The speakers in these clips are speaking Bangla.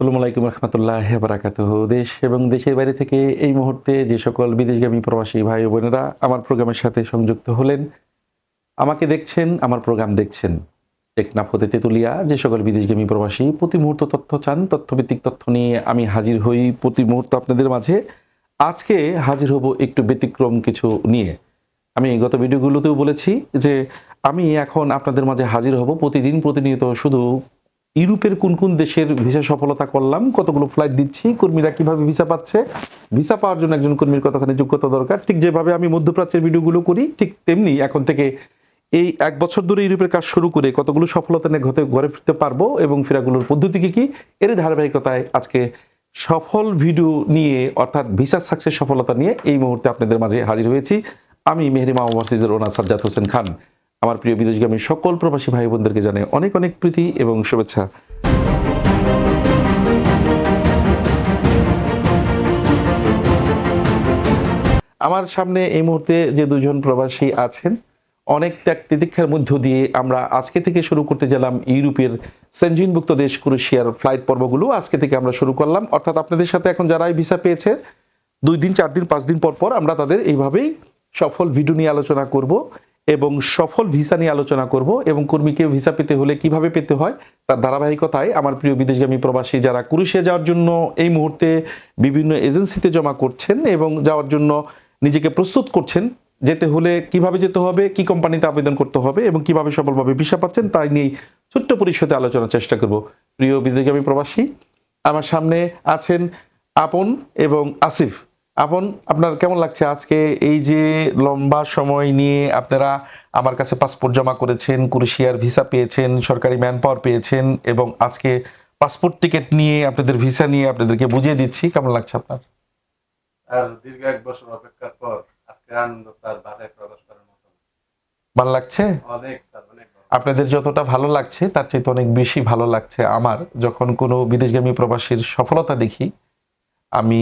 সালামু আলাইকুম রহমতুল্লাহ বারাকাত দেশ এবং দেশের বাইরে থেকে এই মুহূর্তে যে সকল বিদেশগামী প্রবাসী ভাই বোনেরা আমার প্রোগ্রামের সাথে সংযুক্ত হলেন, আমাকে দেখছেন, আমার প্রোগ্রাম দেখছেন টেকনাফ হতে তেতুলিয়া। যে সকল বিদেশগামী প্রবাসী প্রতি মুহূর্ত তথ্য চান, তথ্যভিত্তিক তথ্য নিয়ে আমি হাজির হই প্রতি মুহূর্ত আপনাদের মাঝে। আজকে হাজির হব একটু ব্যতিক্রম কিছু নিয়ে। আমি গত ভিডিওগুলোতেও বলেছি যে আমি এখন আপনাদের মাঝে হাজির হব প্রতিদিন, প্রতিনিয়ত শুধু ইউরোপের কোন কোন দেশের ভিসা সফলতা করলাম, কতগুলো ফ্লাইট দিচ্ছি, কর্মীরা কীভাবে ভিসা পাচ্ছে, ভিসা পাওয়ার জন্য একজন কর্মীর কতখানি যোগ্যতা দরকার, ঠিক যেভাবে আমি মধ্যপ্রাচ্যের ভিডিওগুলো করি, ঠিক তেমনি এখন থেকে এই এক বছর ধরে ইউরোপের কাজ শুরু করে কতগুলো সফলতা নিয়ে ঘরে ঘরে ফিরতে পারব এবং ফেরাগুলোর পদ্ধতি কি কি, এর ধারাবাহিকতায় আজকে সফল ভিডিও নিয়ে, অর্থাৎ ভিসা সাকসেস সফলতা নিয়ে এই মুহূর্তে আপনাদের মাঝে হাজির হয়েছি। আমি মেহরিমা ওভারসিজের ওনার সাজ্জাদ হোসেন খান। আমার প্রিয় বিদেশগামী সকল প্রবাসী ভাই বোনদেরকে জানাই অনেক অনেক প্রীতি এবং শুভেচ্ছা। আমার সামনে এই মুহূর্তে যে দুজন প্রবাসী আছেন অনেক ত্যাগ তিতিক্ষার মধ্য দিয়ে আমরা আজকে থেকে শুরু করতে গেলাম ইউরোপের সেনজিনভুক্ত দেশ ক্রোশিয়ার ফ্লাইট পর্বগুলো। আজকে থেকে আমরা শুরু করলাম। অর্থাৎ আপনাদের সাথে এখন যারাই ভিসা পেয়েছে, দুই দিন, চার দিন, পাঁচ দিন পর পর আমরা তাদের এইভাবেই সফল ভিডিও নিয়ে আলোচনা করব। এবং সফল ভিসা নিয়ে আলোচনা করব এবং কর্মীকে ভিসা পেতে হলে কীভাবে পেতে হয় তার ধারাবাহিকতায় আমার প্রিয় বিদেশগামী প্রবাসী যারা কুরুশিয়া যাওয়ার জন্য এই মুহূর্তে বিভিন্ন এজেন্সিতে জমা করছেন এবং যাওয়ার জন্য নিজেকে প্রস্তুত করছেন, যেতে হলে কীভাবে যেতে হবে, কি কোম্পানিতে আবেদন করতে হবে এবং কীভাবে সফলভাবে ভিসা পাচ্ছেন তাই নিয়ে ছোট্ট পরিষদে আলোচনার চেষ্টা করব। প্রিয় বিদেশগামী প্রবাসী, আমার সামনে আছেন আপন এবং আসিফ। আপন আপনার কেমন লাগছে আজকে এই যে লম্বা সময় নিয়ে আপনারা আমার কাছে পাসপোর্ট জমা করেছেন কুরুশিয়ার ভিসা পেয়েছেন সরকারি ম্যান পাওয়ার পেয়েছেন এবং আজকে পাসপোর্ট টিকিট নিয়ে আপনাদের ভিসা নিয়ে আপনাদেরকে বুঝিয়ে দিচ্ছি কেমন লাগছে আপনার? আর দীর্ঘ এক বছর অপেক্ষার পর আজকে আনন্দ তার ভাষায় প্রকাশ করার মতো। ভালো লাগছে? অনেক অনেক আপনাদের যতটা ভালো লাগছে তার চেয়ে অনেক বেশি ভালো লাগছে আমার। যখন কোনো বিদেশগামী প্রবাসীর সফলতা দেখি আমি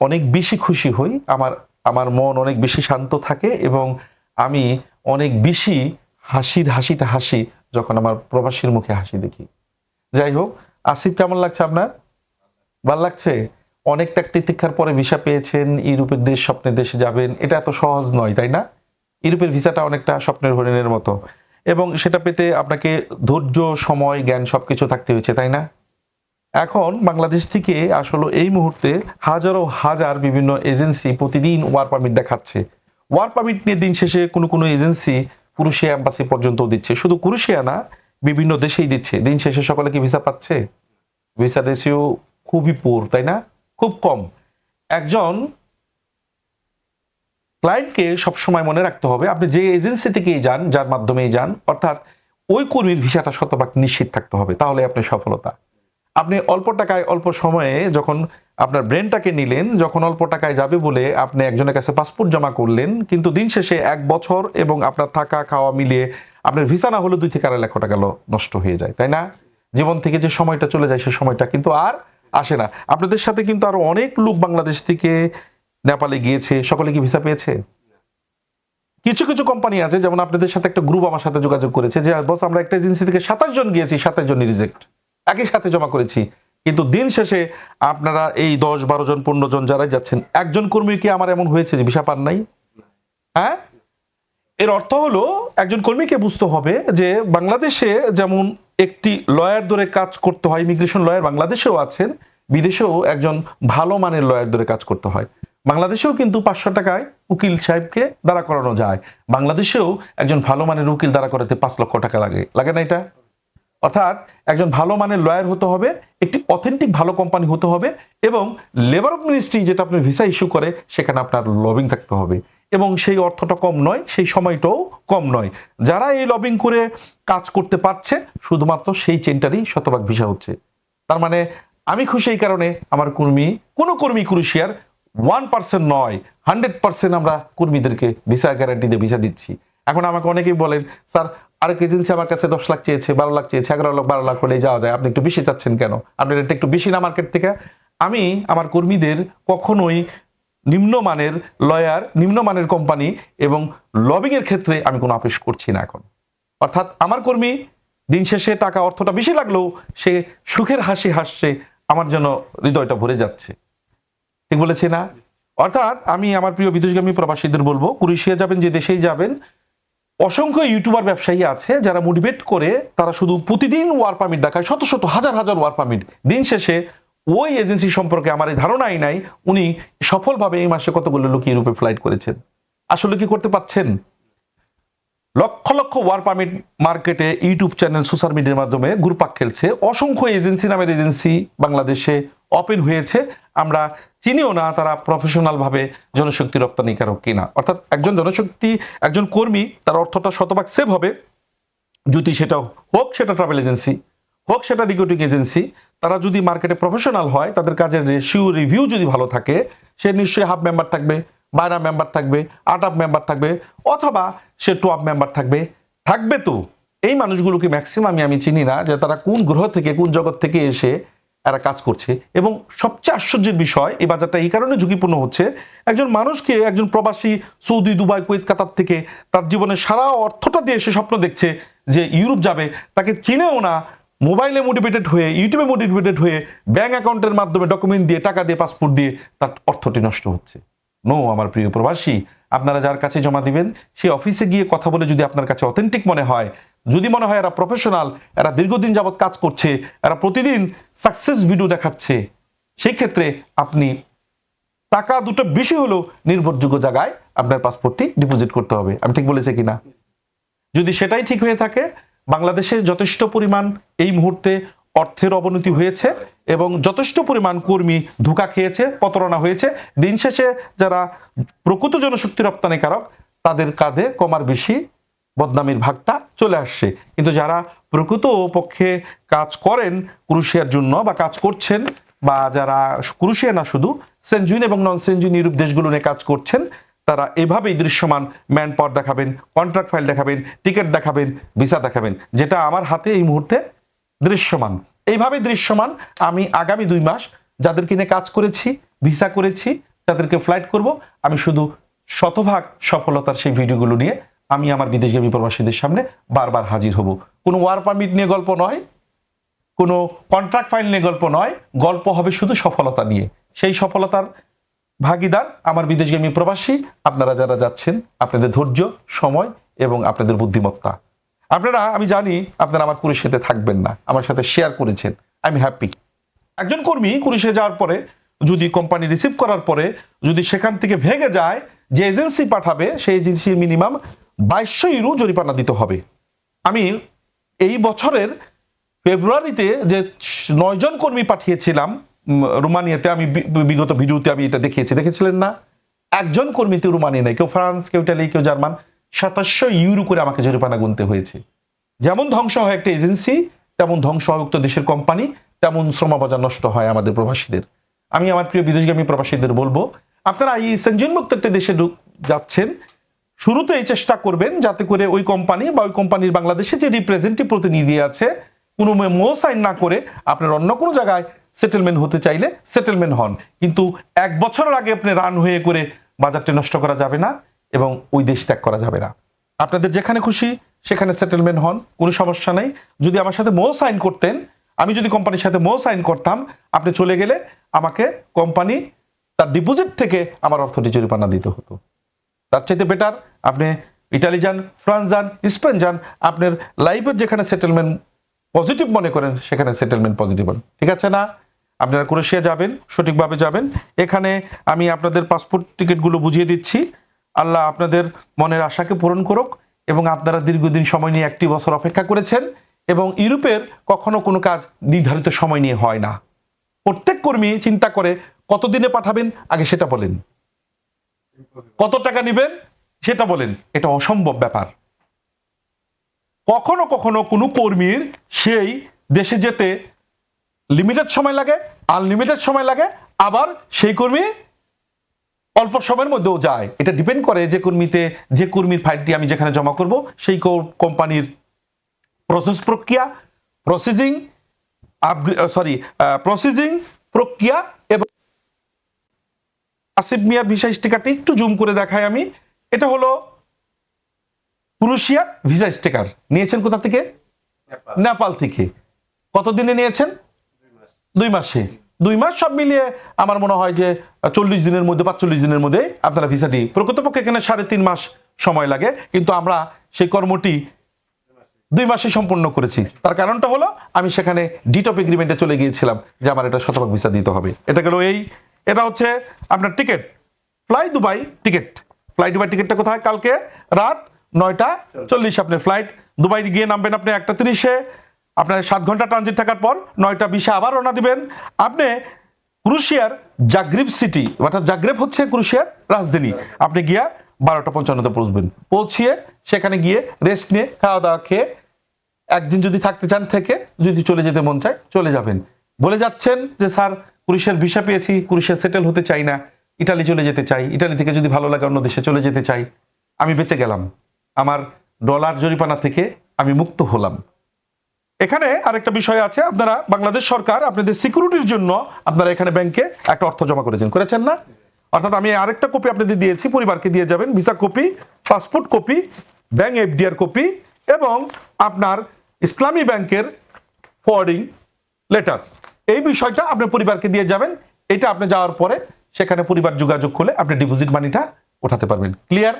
অনেক বেশি খুশি হই, আমার আমার মন অনেক বেশি শান্ত থাকে এবং আমি অনেক বেশি হাসির হাসিটা হাসি যখন আমার প্রবাসীর মুখে হাসি দেখি। যাই হোক, আসিফ কেমন লাগছে আপনার? ভালো লাগছে? অনেক ত্যাগ তিতিক্ষার পরে ভিসা পেয়েছেন, ইউরোপের দেশ স্বপ্নের দেশে যাবেন, এটা এত সহজ নয়, তাই না? ইউরোপের ভিসাটা অনেকটা স্বপ্নের হরিণের মতো। এবং সেটা পেতে আপনাকে ধৈর্য, সময়, জ্ঞান সবকিছু থাকতে হয়েছে, তাই না? এখন বাংলাদেশ থেকে আসলে এই মুহূর্তে হাজারো হাজার বিভিন্ন এজেন্সি প্রতিদিন ওয়ার পারমিট দেখাচ্ছে। ওয়ার পারমিট নিয়ে দিন শেষে কোনো কোনো এজেন্সি কুরুশিয়া অ্যাম্বাসি পর্যন্ত দিচ্ছে। শুধু কুরুশিয়া না, বিভিন্ন দেশেই দিচ্ছে। দিন শেষে সকলে কি ভিসা পাচ্ছে? ভিসা রেশিও খুবই পুর তাই না? খুব কম। একজন ক্লায়েন্টকে সবসময় মনে রাখতে হবে, আপনি যে এজেন্সি থেকেই যান, যার মাধ্যমেই যান, অর্থাৎ ওই কর্মীর ভিসাটা শতভাগ নিশ্চিত থাকতে হবে তাহলে আপনার সফলতা। আপনি অল্প টাকায় অল্প সময়ে যখন আপনার ব্রেনটাকে নিলেন, যখন অল্প টাকায় যাবে বলে আপনি একজনের কাছে পাসপোর্ট জমা করলেন, কিন্তু দিন শেষে এক বছর এবং আপনার থাকা, খাওয়া মিলিয়ে আপনার ভিসা না হলে দুই থেকে আড়াই লক্ষ টাকা নষ্ট হয়ে যায়, তাই না? জীবন থেকে যে সময়টা চলে যায় সে সময়টা কিন্তু আর আসে না। আপনাদের সাথে কিন্তু আরও অনেক লোক বাংলাদেশ থেকে নেপালে গিয়েছে, সকলে কি ভিসা পেয়েছে? কিছু কিছু কোম্পানি আছে, যেমন আপনাদের সাথে একটা গ্রুপ আমার সাথে যোগাযোগ করেছে যে, বস, আমরা একটা এজেন্সি থেকে সাতাশ জন গিয়েছি, সাতাশ জন রিজেক্ট একই সাথে জমা করেছি। কিন্তু দিন শেষে আপনারা এই দশ বারো জন, পনেরো জন যারা যাচ্ছেন, একজন কর্মী কি আমার এমন হয়েছে যে ভিসা পান নাই? হ্যাঁ? এর অর্থ হলো, একজন কর্মীকে বুঝতে হবে যে বাংলাদেশে যেমন একটি লয়ার ধরে কাজ করতে হয় ইমিগ্রেশন লয়ার বাংলাদেশেও আছেন, বিদেশেও একজন ভালো মানের লয়ার ধরে কাজ করতে হয়। বাংলাদেশেও কিন্তু পাঁচশো টাকায় উকিল সাহেবকে দাঁড়া করানো যায়। বাংলাদেশেও একজন ভালো মানের উকিল দাঁড়া করাতে পাঁচ লক্ষ টাকা লাগে। লাগে না এটা? অর্থাৎ একজন ভালো মানের লয়ার হতে হবে, একটি অথেন্টিক ভালো কোম্পানি হতে হবে এবং লেবার অফ মিনিস্ট্রি যেটা আপনি ভিসা ইস্যু করে, সেখানে আপনার লবিং থাকতে হবে। এবং সেই অর্থটা কম নয়, সেই সময়টাও কম নয়। যারা এই লবিং করে কাজ করতে পারছে, শুধুমাত্র সেই চেনটারই শতভাগ ভিসা হচ্ছে। তার মানে আমি খুশি এই কারণে, আমার কর্মী, কোনো কর্মী কুরুশিয়ার ওয়ান পার্সেন্ট নয় হান্ড্রেড পার্সেন্ট আমরা কর্মীদেরকে ভিসা গ্যারান্টি দিয়ে ভিসা দিচ্ছি। এখন আমাকে অনেকেই বলেন, স্যার আরেক এজেন্সি আমার কাছে দশ লাখ চেয়েছে, বারো লাখ চেয়েছে, এগারো লাখ, বারো লাখ হলে যাওয়া যায়। আপনি একটু বেশি চাচ্ছেন কেন? আপনার এটা একটু বেশি না মার্কেট থেকে? আমি আমার কর্মীদের কখনোই নিম্নমানের লয়ার নিম্নমানের কোম্পানি এবং লবিং এর ক্ষেত্রে আমি কোনো আপিস করছি না এখন। অর্থাৎ আমার কর্মী দিন শেষে টাকা, অর্থটা বেশি লাগলেও সে সুখের হাসি হাসছে, আমার যেন হৃদয়টা ভরে যাচ্ছে। ঠিক বলেছি না? অর্থাৎ আমি আমার প্রিয় বিদেশগামী প্রবাসীদের বলব, কুরিশিয়া যাবেন, যে দেশেই যাবেন অসংখ্য ইউটিউবার ব্যবসায়ী আছে যারা মোটিভেট করে তারা শুধু প্রতিদিন ওয়ার পারমিট দেখায়, শত শত, হাজার হাজার ওয়ার পারমিট দিন শেষে ওই এজেন্সি সম্পর্কে আমার এই ধারণাই নাই, উনি সফলভাবে এই মাসে কতগুলো লোক ইউরোপে ফ্লাইট করেছেন। আসলে কি করতে পারছেন? লক্ষ লক্ষ ওয়ার পারমিট মার্কেটে ইউটিউব চ্যানেল সোশ্যাল মিডিয়ার মাধ্যমে গ্রুপাক খেলছে। অসংখ্য এজেন্সি নামের এজেন্সি বাংলাদেশে ওপেন হয়েছে। আমরা চিনিও না তারা প্রফেশনাল ভাবে জনশক্তি রপ্তানিকারক কিনা। অর্থাৎ একজন জনশক্তি, একজন কর্মী, তার অর্থটা শতভাগ সেভ হবে। যদি সেটা হোক, সেটা ট্রাভেল এজেন্সি হোক, সেটা রিক্রুটিং এজেন্সি তারা যদি মার্কেটে প্রফেশনাল হয়, তাদের কাজের রেশিও রিভিউ যদি ভালো থাকে, সে নিশ্চয়ই হাফ মেম্বার থাকবে বাইরা মেম্বার থাকবে আট আপ মেম্বার থাকবে, অথবা সে টু আপ মেম্বার থাকবে। থাকবে তো। এই মানুষগুলোকে ম্যাক্সিমাম আমি চিনি না যে তারা কোন গ্রহ থেকে, কোন জগৎ থেকে এসে এরা কাজ করছে। এবং সবচেয়ে আশ্চর্যের বিষয়, এই বাজারটা এই কারণে ঝুঁকিপূর্ণ হচ্ছে, একজন মানুষকে, একজন প্রবাসী সৌদি, দুবাই, কুয়েত, কাতার থেকে তার জীবনের সারা অর্থটা দিয়ে সে স্বপ্ন দেখছে যে ইউরোপ যাবে। তাকে চিনেও না, মোবাইলে মোটিভেটেড হয়ে, ইউটিউবে মোটিভেটেড হয়ে ব্যাঙ্ক অ্যাকাউন্টের মাধ্যমে ডকুমেন্ট দিয়ে, টাকা দিয়ে পাসপোর্ট দিয়ে তার অর্থটি নষ্ট হচ্ছে। নো আমার প্রিয় প্রবাসী, আপনারা যার কাছে জমা দিবেন সেই অফিসে গিয়ে কথা বলে যদি আপনার কাছে অথেন্টিক মনে হয় যদি মনে হয় এরা প্রফেশনাল এরা দীর্ঘদিন যাবৎ কাজ করছে, এরা প্রতিদিন সাকসেস ভিডিও দেখাচ্ছে সেই ক্ষেত্রে আপনি টাকা দুটো বেশি হলেও নির্ভরযোগ্য জায়গায় আপনার পাসপোর্টটি ডিপোজিট করতে হবে। আমি ঠিক বলেছি কিনা? যদি সেটাই ঠিক হয়ে থাকে, বাংলাদেশে যথেষ্ট পরিমাণ এই মুহূর্তে অর্থের অবনতি হয়েছে এবং যথেষ্ট পরিমাণ কর্মী ধোকা খেয়েছে, প্রতারণা হয়েছে। দিন শেষে যারা প্রকৃত জনশক্তি রপ্তানিকারক, তাদের কাঁধে কমার বেশি বদনামির ভাগটা চলে আসছে। কিন্তু যারা প্রকৃত পক্ষে কাজ করেন ক্রুশিয়ার জন্য বা কাজ করছেন বা যারা ক্রুশিয়া না শুধু, সেনজুইন এবং নন সেনজুইন ইউরোপ দেশগুলো নিয়ে কাজ করছেন, তারা এভাবেই দৃশ্যমান ম্যান পাওয়ার দেখাবেন, কন্ট্রাক্ট ফাইল দেখাবেন, টিকিট দেখাবেন, ভিসা দেখাবেন, যেটা আমার হাতে এই মুহূর্তে দৃশ্যমান। এইভাবে দৃশ্যমান আমি আগামী দুই মাস যাদের কিনে কাজ করেছি, ভিসা করেছি যাদেরকে ফ্লাইট করব, আমি শুধু শতভাগ সফলতার সেই ভিডিওগুলো নিয়ে আমি আমার বিদেশগামী প্রবাসীদের সামনে বারবার হাজির হব। কোনো ওয়ার পারমিট নিয়ে গল্প নয়, কোনো কন্ট্রাক্ট ফাইল নিয়ে গল্প নয়, গল্প হবে শুধু সফলতা নিয়ে। সেই সফলতার ভাগিদার আমার বিদেশগামী প্রবাসী আপনারা যারা যাচ্ছেন, আপনাদের ধৈর্য, সময় এবং আপনাদের বুদ্ধিমত্তা। আপনারা, আমি জানি আপনারা আমার কুরিশিয়াতে থাকবেন না, আমার সাথে শেয়ার করেছেন আই এম হ্যাপি একজন কর্মী কুরিশে যাওয়ার পরে, যদি কোম্পানি রিসিভ করার পরে, যদি সেখান থেকে ভেঙে যায়, যে এজেন্সি পাঠাবে, সেই এজেন্সি মিনিমাম বাইশশো ইউরো জরিমানা দিতে হবে। আমি এই বছরের ফেব্রুয়ারিতে যে নয়জন কর্মী পাঠিয়েছিলাম রোমানিয়াতে, আমি বিগত ভিডিওতে আমি এটা দেখিয়েছি। দেখেছিলেন না? একজন কর্মীতে রোমানিয়া নেই, কেউ ফ্রান্স, কেউ ইটালি, কেউ জার্মান। সাতাশশো ইউরো করে আমাকে জরিমানা গুনতে হয়েছে। যেমন ধ্বংস হয় একটা এজেন্সি, তেমন ধ্বংস হয় উক্ত দেশের কোম্পানি, তেমন শ্রমবাজার নষ্ট হয় আমাদের প্রবাসীদের। আমি আমার প্রিয় বিদেশগামী প্রবাসীদের বলব, আপনারা এই সেঞ্জনমুক্ত একটা দেশে যাচ্ছেন শুরুতেই চেষ্টা করবেন যাতে করে ওই কোম্পানি বা ওই কোম্পানির বাংলাদেশে যে রিপ্রেজেন্টেটিভ প্রতিনিধি আছে, কোনো মো সাইন না করে আপনার অন্য কোনো জায়গায় সেটেলমেন্ট হতে চাইলে সেটেলমেন্ট হন। কিন্তু এক বছরের আগে আপনি রান হয়ে করে বাজারটি নষ্ট করা যাবে না এবং ওই দেশ ত্যাগ করা যাবে না। আপনাদের যেখানে খুশি সেখানে সেটেলমেন্ট হন, কোনো সমস্যা নেই। যদি আমার সাথে মো সাইন করতেন, আমি যদি কোম্পানির সাথে মো সাইন করতাম, আপনি চলে গেলে আমাকে কোম্পানি তার ডিপোজিট থেকে আমার অর্থটি জরিমানা দিতে হতো। তার চাইতে বেটার আপনি ইটালি যান ফ্রান্স যান স্পেন যান, আপনার লাইফের যেখানে সেটেলমেন্ট পজিটিভ মনে করেন, সেখানে সেটেলমেন্ট পজিটিভ হন। ঠিক আছে না? আপনারা ক্রোশিয়া যাবেন, সঠিকভাবে যাবেন। এখানে আমি আপনাদের পাসপোর্ট টিকিটগুলো বুঝিয়ে দিচ্ছি। আল্লাহ আপনাদের মনের আশাকে পূরণ করুক এবং আপনারা দীর্ঘদিন সময় নিয়ে একটি বছর অপেক্ষা করেছেন এবং ইউরোপের কখনো কোনো কাজ নির্ধারিত সময় নিয়ে হয় না। প্রত্যেক কর্মী চিন্তা করে কতদিনে পাঠাবেন, আগে সেটা বলেন। কত টাকা নেবেন? সেটা বলেন। এটা অসম্ভব ব্যাপার। কখনো কখনো কোনো কর্মীর সেই দেশে যেতে লিমিটেড সময় লাগে আনলিমিটেড সময় লাগে, আবার সেই কর্মী অল্প সময়ের মধ্যেও যায়। এটা ডিপেন্ড করে যে কর্মীতে, যে কর্মীর ফাইলটি আমি যেখানে জমা করব, সেই কোম্পানির প্রসেস প্রক্রিয়া প্রসেসিং সরি প্রসেসিং প্রক্রিয়া আসিফ মিয়ার ভিসা স্টিকারটি একটু জুম করে দেখাই আমি। এটা হলো ক্রুশিয়ার ভিসা স্টিকার। নিয়েছেন কোথা থেকে? নেপাল। থেকে। কতদিনে নিয়েছেন? দুই মাসে। দুই মাস। সব মিলিয়ে আমার মনে হয় যে চল্লিশ দিনের মধ্যে পাঁচচল্লিশ দিনের মধ্যে আপনারা ভিসাটি প্রকৃতপক্ষে এখানে সাড়ে তিন মাস সময় লাগে। কিন্তু আমরা সেই কর্মটি দুই মাসে সম্পন্ন করেছি। তার কারণটা হলো আমি সেখানে ডিটপ এগ্রিমেন্টে চলে গিয়েছিলাম যে আমার এটা শতভাগ ভিসা দিতে হবে। এটা গেল এই এটা হচ্ছে আপনার ticket fly Dubai ticket fly Dubai টিকিটটা কোথায়? কালকে রাত নয়টা চল্লিশ আপনার ফ্লাইট দুবাই গিয়ে নামবেন আপনি একটা তিরিশে। আপনার সাত ঘণ্টা ট্রানজিট থাকার পর নয়টা বিশে আবার রওনা দিবেন। আপনি ক্রুশিয়ার জাগ্রেব সিটি অর্থাৎ জাগ্রেব হচ্ছে ক্রুশিয়ার রাজধানী। আপনি গিয়া বারোটা পঞ্চান্নতে পৌঁছবেন। পৌঁছিয়ে সেখানে গিয়ে রেস্ট নিয়ে খাওয়া দাওয়া খেয়ে একদিন যদি থাকতে চান থেকে যদি চলে যেতে মন চায় চলে যাবেন। বলে যাচ্ছেন যে, স্যার ক্রুশের ভিসা পেয়েছি, ক্রুশে সেটেল হতে চাই না, ইটালি চলে যেতে চাই, ইটালি থেকে যদি ভালো লাগে অন্য দেশে চলে যেতে চাই, আমি বেঁচে গেলাম। আমার ডলার জরিপানা থেকে আমি মুক্ত হলাম। এখানে আরেকটা বিষয় আছে, আপনারা বাংলাদেশ সরকার আপনাদের সিকিউরিটির জন্য আপনারা এখানে ব্যাংকে একটা অর্থ জমা করেছেন করেছেন না? অর্থাৎ আমি আরেকটা কপি আপনাদের দিয়েছি, পরিবারকে দিয়ে যাবেন visa copy passport copy bank FDR copy এবং আপনার ইসলামী ব্যাংকের ফরওয়ার্ডিং লেটার এই বিষয়টা আপনার পরিবারকে দিয়ে যাবেন। এটা আপনি যাওয়ার পরে সেখানে পরিবার যোগাযোগ করলে আপনি ডিপোজিট মানিটা ওঠাতে পারবেন। ক্লিয়ার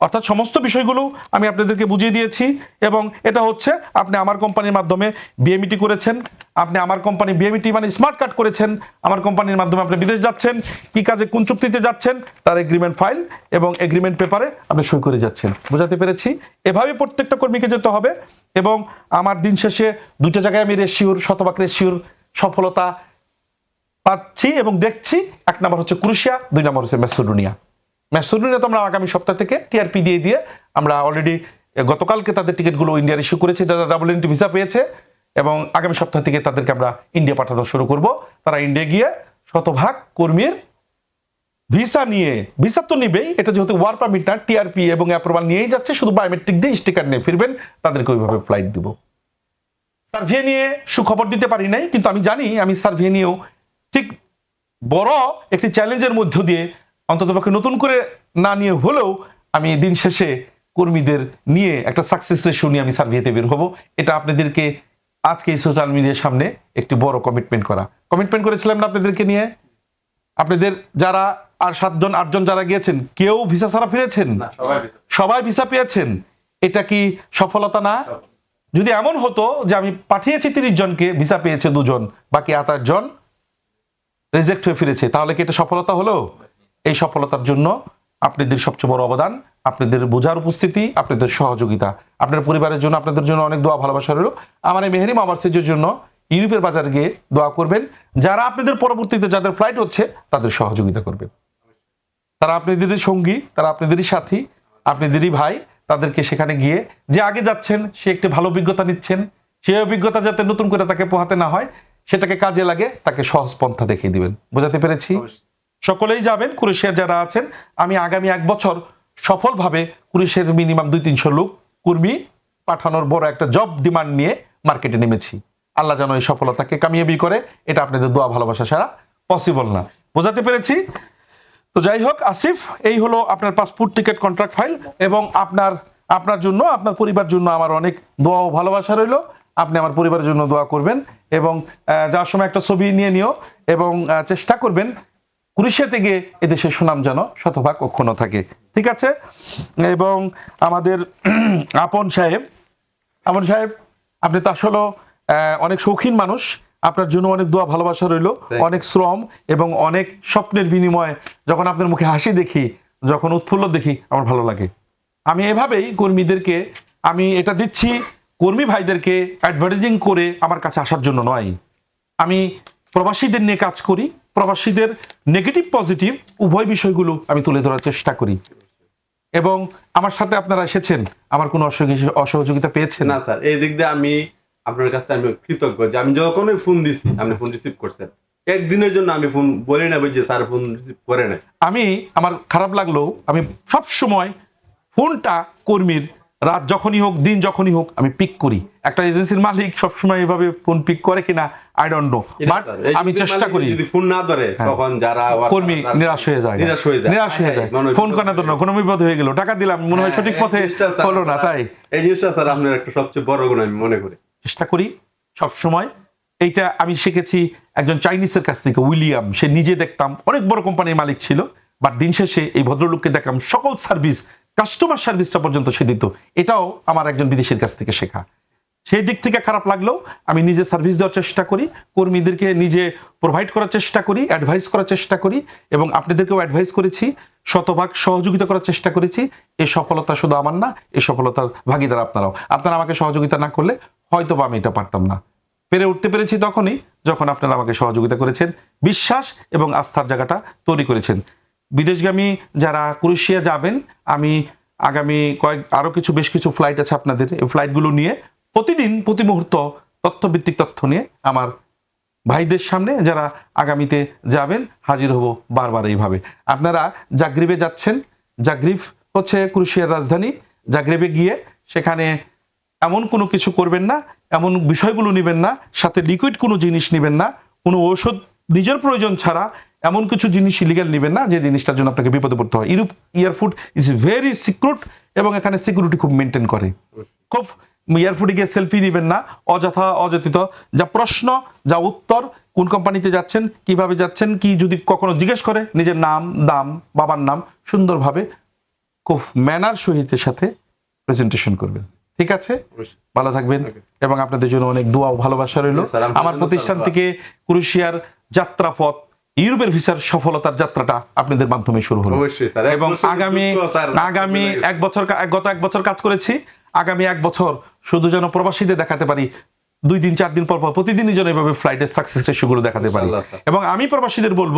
অর্থাৎ সমস্ত বিষয়গুলো আমি আপনাদেরকে বুঝিয়ে দিয়েছি এবং এটা হচ্ছে আপনি আমার কোম্পানির মাধ্যমে বিএমইটি করেছেন, আপনি আমার কোম্পানি বিএমইটি মানে স্মার্ট কার্ড করেছেন, আমার কোম্পানির মাধ্যমে আপনি বিদেশ যাচ্ছেন, কি কাজে, কোন চুক্তিতে যাচ্ছেন, তার এগ্রিমেন্ট ফাইল এবং এগ্রিমেন্ট পেপারে আপনি সই করে যাচ্ছেন। বোঝাতে পেরেছি? এভাবে প্রত্যেকটা কর্মীকে যেতে হবে এবং আমার দিন শেষে দুটো জায়গায় আমি রেশিওর শতভাগ রেশিওর সফলতা পাচ্ছি এবং দেখছি। এক নম্বর হচ্ছে ক্রুশিয়া দুই নম্বর হচ্ছে ম্যাসোডোনিয়া। ম্যাসোডোনিয়া তো আমরা আগামী সপ্তাহ থেকে টিআরপি দিয়ে দিয়ে আমরা অলরেডি গতকালকে তাদের টিকিটগুলো ইন্ডিয়ার ইস্যু করেছি, যারা ডাবল এন্ট্রি ভিসা পেয়েছে, এবং আগামী সপ্তাহ থেকে তাদেরকে আমরা ইন্ডিয়া পাঠানো শুরু করব। তারা ইন্ডিয়া গিয়ে শতভাগ কর্মীর ভিসা নিয়ে ভিসা তো নিবেই, এটা যেহেতু ওয়ার পারমিট না, টিআরপি এবং অ্যাপ্রুভাল নিয়েই যাচ্ছে, শুধু বায়োমেট্রিক দিয়ে স্টিকার নিয়ে ফিরবেন, তাদেরকে ওইভাবে ফ্লাইট দিব। সার্ভে নিয়ে সুখবর দিতে পারি নাই কিন্তু আমি জানি আমি সার্ভে নিয়েও ঠিক বড় একটি চ্যালেঞ্জের মধ্য দিয়ে অন্ততপক্ষে নতুন করে না নিয়ে হলেও আমি দিন শেষে কর্মীদের নিয়ে একটা সাকসেস রেশিও নিয়ে আমি সার্ভেতে বের হব। এটা আপনাদেরকে আজকে এই সোশ্যাল মিডিয়ার সামনে একটি বড় কমিটমেন্ট করা। কমিটমেন্ট করেছিলাম না আপনাদেরকে নিয়ে? আপনাদের যারা আর সাতজন আটজন যারা গিয়েছেন কেউ ভিসা ছাড়া ফিরেছেন? না সবাই ভিসা পেয়েছেন? এটা কি সফলতা না? যদি এমন হতো যে আমি পাঠিয়েছি তিরিশ জনকে, ভিসা পেয়েছে দুজন, বাকি আট জন রিজেক্ট হয়ে ফিরেছে, তাহলে কি এটা সফলতা হলো? এই সফলতার জন্য আপনাদের সবচেয়ে বড় অবদান, আপনাদের বোঝার উপস্থিতি, আপনাদের সহযোগিতা। আপনার পরিবারের জন্য, আপনাদের জন্য অনেক দোয়া, ভালোবাসা রইল। আমার এই মেহেরিম আবাসের জন্য ইউরোপের বাজার গিয়ে দোয়া করবেন। যারা আপনাদের পরবর্তীতে যাদের ফ্লাইট হচ্ছে, তাদের সহযোগিতা করবেন। তারা আপনাদেরই সঙ্গী, তারা আপনাদেরই সাথী, আপনাদেরই ভাই তাদেরকে সেখানে গিয়ে যে আগে যাচ্ছেন সে একটি ভালো অভিজ্ঞতা নিচ্ছেন সেই অভিজ্ঞতা যাতে নতুন করে তাকে পোহাতে না হয় সেটাকে কাজে লাগে তাকে সহজ পন্থা দেখিয়ে দিবেন। বোঝাতে পেরেছি? সকলেই যাবেন কুরেশিয়ার যারা আছেন আমি আগামী এক বছর সফলভাবে কুরেশিয়ার মিনিমাম দুই তিনশো লোক কর্মী পাঠানোর বড় একটা জব ডিমান্ড নিয়ে মার্কেটে নেমেছি। আল্লাহ যেন এই সফলতাকে কামিয়াবি করে এটা আপনাদের দোয়া ভালোবাসা ছাড়া পসিবল না। বোঝাতে পেরেছি? তো যাই হোক, আসিফ, এই হলো আপনার পাসপোর্ট টিকিট কন্ট্রাক্ট ফাইল এবং আপনার আপনার জন্য, আপনার পরিবার জন্য আমার অনেক দোয়া ও ভালোবাসা রইল। আপনি আমার পরিবারের জন্য দোয়া করবেন এবং যাওয়ার সময় একটা ছবি নিয়ে নিও এবং চেষ্টা করবেন কুরিশিয়াতে গিয়ে এদেশের সুনাম যেন শতভাগ অক্ষুণ্ণ থাকে। ঠিক আছে? এবং আমাদের আপন সাহেব আপন সাহেব, আপনি তো আসলে অনেক শৌখিন মানুষ। আপনার জন্য অনেক দোয়া ভালোবাসা রইল অনেক শ্রম এবং অনেক স্বপ্নের বিনিময়ে যখন আপনার মুখে হাসি দেখি যখন উৎফুল্ল দেখি আমার ভালো লাগে। আমি এভাবেই কর্মীদেরকে আমি এটা দিচ্ছি কর্মী ভাইদেরকে অ্যাডভার্টাইজিং করে আমার কাছে আসার জন্য নয়। আমি প্রবাসীদের নিয়ে কাজ করি প্রবাসীদের নেগেটিভ পজিটিভ উভয় বিষয়গুলো আমি তুলে ধরার চেষ্টা করি। এবং আমার সাথে আপনারা এসেছেন আমার কোনো অসহযোগিতা পেয়েছেন? না স্যার এই দিক দিয়ে আমি আপনার কাছে আমি কৃতজ্ঞ যে আমি যখনই ফোন দিছি আপনি ফোন রিসিভ করছেন। একদিনের জন্য আমি ফোন বলি না যে স্যার ফোন রিসিভ করে না আমি আমার খারাপ লাগলেও আমি সব সময় ফোনটা কর্মীর রাত যখনই হোক দিন যখনই হোক আমি পিক করি। একটা এজেন্সির মালিক সবসময় এভাবে ফোন পিক করে কিনা আই ডোন্ট নো বাট আমি চেষ্টা করি। যদি ফোন না ধরে তখন যারা কর্মী নিরাশ হয়ে যায়। নিরাশ হয়ে যায়। নিরাশ হয়ে যায়। মনে ফোন করার জন্য কোনো বিপদ হয়ে গেল। টাকা দিলাম মনে হয় সঠিক হ্যাঁ, পথে এই হলো না তাই? এই জিনিসটা স্যার আপনার একটা সবচেয়ে বড় গুণ আমি মনে করি। চেষ্টা করি সব সময় এইটা আমি শিখেছি একজন চাইনিজের কাছ থেকে, উইলিয়াম। সে নিজে দেখতাম, অনেক বড় কোম্পানির মালিক ছিল বাট দিন শেষে এই ভদ্রলোককে দেখলাম সকল সার্ভিস কাস্টমার সার্ভিসটা পর্যন্ত সে দিত। এটাও আমার একজন বিদেশির কাছ থেকে শেখা। সেই দিক থেকে খারাপ লাগলেও আমি নিজে সার্ভিস দেওয়ার চেষ্টা করি, কর্মীদেরকে নিজে প্রোভাইড করার চেষ্টা করি অ্যাডভাইস করার চেষ্টা করি এবং আপনাদেরকেও অ্যাডভাইস করেছি, শতভাগ সহযোগিতা করার চেষ্টা করেছি। এই সফলতা শুধু আমার না, এই সফলতার ভাগিদার আপনারাও। আপনারা আমাকে সহযোগিতা না করলে হয়তো বা আমি এটা পারতাম না। পেরে উঠতে পেরেছি তখনই যখন আপনারা আমাকে সহযোগিতা করেছেন, বিশ্বাস এবং আস্থার জায়গাটা তৈরি করেছেন। বিদেশগামী যারা ক্রোয়েশিয়া যাবেন, আমি আগামী কয়েক, আরও কিছু, বেশ কিছু ফ্লাইট আছে আপনাদের। এই ফ্লাইটগুলো নিয়ে প্রতিদিন, প্রতি মুহূর্ত তথ্যভিত্তিক তথ্য নিয়ে আমার ভাইদের সামনে যারা আগামীতে যাবেন, হাজির হব বারবার এইভাবে। আপনারা জাগ্রিবে যাচ্ছেন। জাগ্রিব হচ্ছে ক্রুশিয়ার রাজধানী। জাগ্রেবে গিয়ে সেখানে এমন কোনো কিছু করবেন না, এমন বিষয়গুলো নেবেন না, সাথে লিকুইড কোনো জিনিস নেবেন না, কোনো ঔষধ নিজের প্রয়োজন ছাড়া এমন কিছু জিনিস ইলিগাল নেবেন না, যে জিনিসটার জন্য আপনাকে বিপদে পড়তে হয়। Europe airport is very secret এবং এখানে সিকিউরিটি খুব মেনটেন করে। খুব এয়ারফুটে গিয়ে সেলফি নেবেন না অযথা অযথিত। যা প্রশ্ন যা উত্তর কোন কোম্পানিতে যাচ্ছেন কীভাবে যাচ্ছেন কি যদি কখনো জিজ্ঞেস করে নিজের নাম দাম বাবার নাম সুন্দরভাবে খুব ম্যানার সহিতের সাথে প্রেজেন্টেশন করবেন। ঠিক আছে? ভালো থাকবেন এবং আপনাদের জন্য অনেক দোয়া ও ভালোবাসা রইল। আমার প্রতিষ্ঠান থেকে ক্রুশিয়ার যাত্রাপথ ইউরোপের ভিসার সফলতার যাত্রাটা আপনাদের মাধ্যমে শুরু হলো। এবং আগামী আগামী এক বছর গত এক বছর কাজ করেছি। আগামী এক বছর শুধু যেন প্রবাসীদের দেখাতে পারি দুই দিন চার দিন পর পর প্রতিদিনই যেন এভাবে ফ্লাইটের সাকসেস রেশিওগুলো দেখাতে পারি। এবং আমি প্রবাসীদের বলব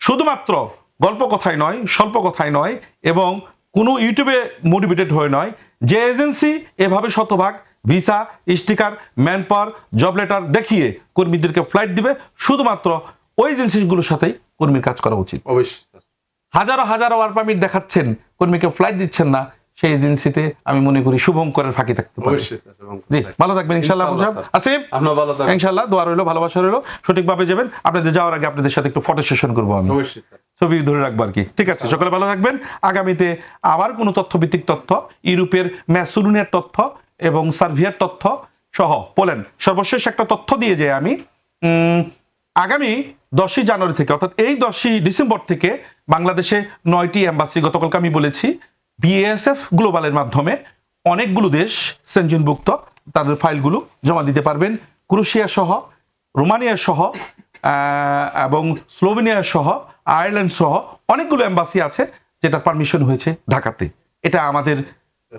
শুধুমাত্র গল্প কথায় নয় স্বল্প কথায় নয় এবং কোনো ইউটিউবে মোটিভেটেড হয়ে নয় যে এজেন্সি এভাবে শতভাগ visa sticker man power job letter দেখিয়ে কর্মীদেরকে ফ্লাইট দিবে শুধুমাত্র ওই এজেন্সিগুলোর সাথেই কর্মীর কাজ করা উচিত। অবশ্যই হাজারো হাজারো ওয়ার পারমিট দেখাচ্ছেন কর্মীকে ফ্লাইট দিচ্ছেন না সেই এজেন্সিতে আমি মনে করি শুভঙ্করের ফাঁকি থাকতে পারে। অবশ্যই জি ভালো থাকবেন ইনশাল্লাহ। আসিফ? আপনার ভালো থাকবেন। ইনশাল্লাহ দোয়া রইল ভালোবাসা রইল। সঠিকভাবে যাবেন আপনাদের যাওয়ার আগে আপনাদের সাথে একটু ফটো সেশন করব আমি। অবশ্যই ছবি ধরে রাখব আর কি। ঠিক আছে সকলে ভালো থাকবেন। আগামীতে আবার কোনো তথ্যভিত্তিক তথ্য ইউরোপের ম্যাসুলুনের তথ্য এবং সার্ভিয়ার তথ্য সহ বলেন সর্বশেষ একটা তথ্য দিয়ে যাই আমি। উম, আগামী দশই জানুয়ারি থেকে অর্থাৎ এই দশই ডিসেম্বর থেকে বাংলাদেশে নয়টি এম্বাসি গতকালকে আমি বলেছি। বিএসএফ গ্লোবালের মাধ্যমে অনেকগুলো দেশ সেঞ্জিনভুক্ত তাদের ফাইলগুলো জমা দিতে পারবেন। ক্রোশিয়া সহ, রোমানিয়া সহ এবং স্লোভেনিয়া সহ, আয়ারল্যান্ড সহ অনেকগুলো অ্যাম্বাসি আছে যেটা পারমিশন হয়েছে ঢাকাতে। এটা আমাদের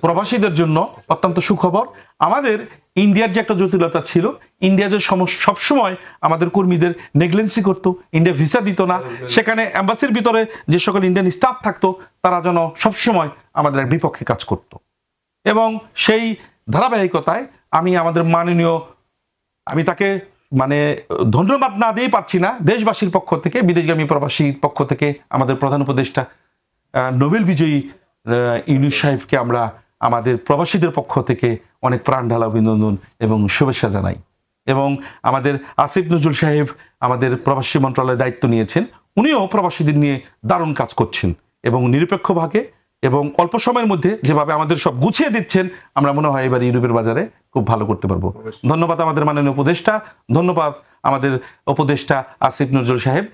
প্রবাসীদের জন্য অত্যন্ত সুখবর। আমাদের ইন্ডিয়ার যে একটা জটিলতা ছিল, ইন্ডিয়া যে সবসময় আমাদের কর্মীদের নেগলেন্সি করতো, ইন্ডিয়া ভিসা দিত না। সেখানে অ্যাম্বাসির ভিতরে যে সকল ইন্ডিয়ান স্টাফ থাকতো, তারা যেন সবসময় আমাদের বিপক্ষে কাজ করত। এবং সেই ধারাবাহিকতায় আমি আমাদের মাননীয়, আমি তাকে মানে ধন্যবাদ না দিয়েই পারছি না, দেশবাসীর পক্ষ থেকে, বিদেশগামী প্রবাসীর পক্ষ থেকে আমাদের প্রধান উপদেষ্টা নোবেল বিজয়ী ইউনুস সাহেবকে আমরা আমাদের প্রবাসীদের পক্ষ থেকে অনেক প্রাণ ঢালা অভিনন্দন এবং শুভেচ্ছা জানাই। এবং আমাদের আসিফ নজরুল সাহেব আমাদের প্রবাসী মন্ত্রণালয়ের দায়িত্ব নিয়েছেন। উনিও প্রবাসীদের নিয়ে দারুণ কাজ করছেন এবং নিরপেক্ষভাবে এবং অল্প সময়ের মধ্যে যেভাবে আমাদের সব গুছিয়ে দিচ্ছেন আমরা মনে হয় এবার ইউরোপের বাজারে খুব ভালো করতে পারব। ধন্যবাদ আমাদের মাননীয় উপদেষ্টা ধন্যবাদ আমাদের উপদেষ্টা আসিফ নজরুল সাহেব।